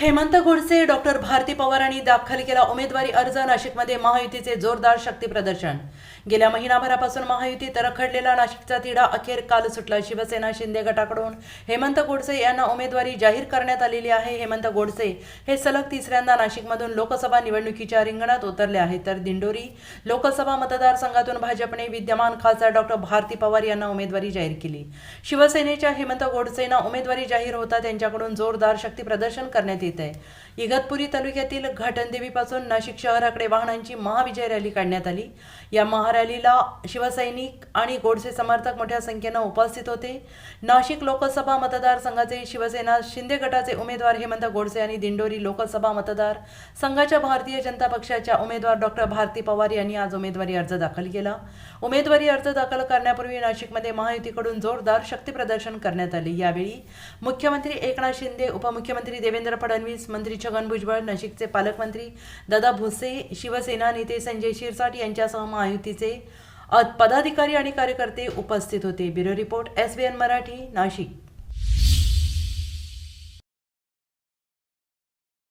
Hemant Godse doctor Bharati Pawar यांनी दाखल केला उमेदवारी अर्ज नाशिकमध्ये महायुतीचे जोरदार शक्ती प्रदर्शन. गेल्या महिनाभरापासून महायुतीत रखडलेला नाशिकचा तिढा अखेर काल सुटला. शिवसेना शिंदे गटाकडून हेमंत गोडसे यांना उमेदवारी जाहीर करण्यात आलेली आहे. हेमंत गोडसे हे सलग तिसऱ्यांदा नाशिकमधून लोकसभा निवडणुकीच्या रिंगणात उतरले आहेत. तर दिंडोरी लोकसभा मतदारसंघातून भाजपने विद्यमान खासदार डॉक्टर भारती पवार यांना उमेदवारी जाहीर केली. शिवसेनेच्या हेमंत गोडसेंना उमेदवारी जाहीर होता त्यांच्याकडून जोरदार शक्ती प्रदर्शन करण्यात येईल येत आहे. इगतपुरी तालुक्यातील घाटनदेवीपासून नाशिक शहराकडे वाहनांची महाविजय रॅली काढण्यात आली. या महारॅलीला शिवसैनिक आणि गोडसे समर्थक मोठ्या संख्येनं उपस्थित होते. नाशिक लोकसभा मतदारसंघाचे शिवसेना शिंदे गटाचे उमेदवार हेमंत गोडसे आणि दिंडोरी लोकसभा मतदार संघाच्या भारतीय जनता पक्षाच्या उमेदवार डॉक्टर भारती पवार यांनी आज उमेदवारी अर्ज दाखल केला. उमेदवारी अर्ज दाखल करण्यापूर्वी नाशिकमध्ये महायुतीकडून जोरदार शक्तीप्रदर्शन करण्यात आले. यावेळी मुख्यमंत्री एकनाथ शिंदे उपमुख्यमंत्री देवेंद्र फडणवीस मंत्री छगन भुजबळ नाशिकचे पालकमंत्री दादा भुसे शिवसेना नेते संजय शिरसाट यांच्यासह महायुतीचे पदाधिकारी आणि कार्यकर्ते उपस्थित होते. Bureau report S Marathi Nashik.